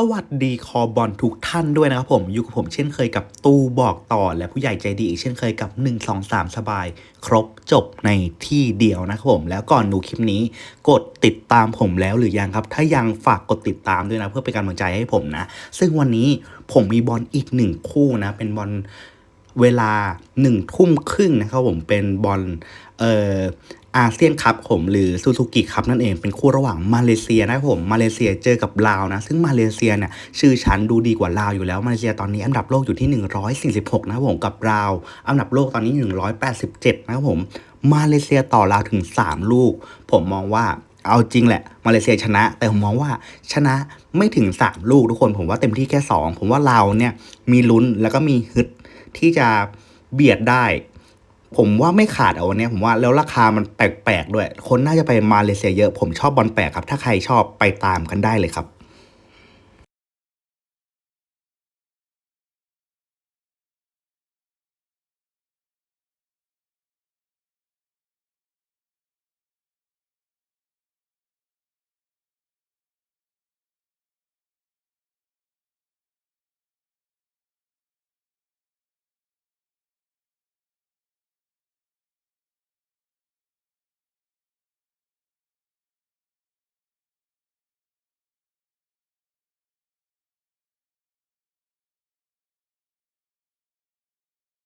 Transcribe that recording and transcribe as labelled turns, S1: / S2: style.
S1: สวัสดีคอบอลทุกท่านด้วยนะครับผมอยู่กับผมเช่นเคยกับตู้บอกต่อและผู้ใหญ่ใจดีอีกเช่นเคยกับ 1 2 3 สบาย ครบจบในที่เดียวนะครับผมแล้วก่อนดูคลิปนี้ กดติดตามผมแล้วหรือยังครับ ถ้ายังฝากกดติดตามด้วยนะ เพื่อเป็นกำลังใจให้ผมนะ ซึ่งวันนี้ผมมีบอลอีกหนึ่งคู่นะ เป็นบอลเวลาหนึ่งทุ่มครึ่งนะครับผมเป็นบอลเอ่อ อาเซียนคัพผมหรือซูซูกิคัพนั่นเองเป็นคู่ระหว่างมาเลเซียนะครับผมมาเลเซียเจอกับลาวนะซึ่งมาเลเซียเนี่ยชื่อชั้นดูดีกว่าลาวอยู่แล้วมาเลเซียตอนนี้อันดับโลกอยู่ที่ 146 นะครับผมกับลาว อันดับโลกตอนนี้ 187 นะครับผมมาเลเซียต่อลาวถึง 3 ลูก ผมมองว่าเอาจริงแหละ มาเลเซียชนะ แต่ผมมองว่าชนะไม่ถึง 3 ลูกทุกคน ผมว่าเต็มที่แค่ 2 ผมว่าลาวเนี่ยมีลุ้นแล้วก็มีฮึดที่จะเบียดได้ ผมว่าไม่ขาดเอาวันนี้ผมว่าแล้วราคามันแปลกๆด้วย คนน่าจะไปมาเลเซียเยอะ ผมชอบบอลแปลกครับ ถ้าใครชอบไปตามกันได้เลยครับ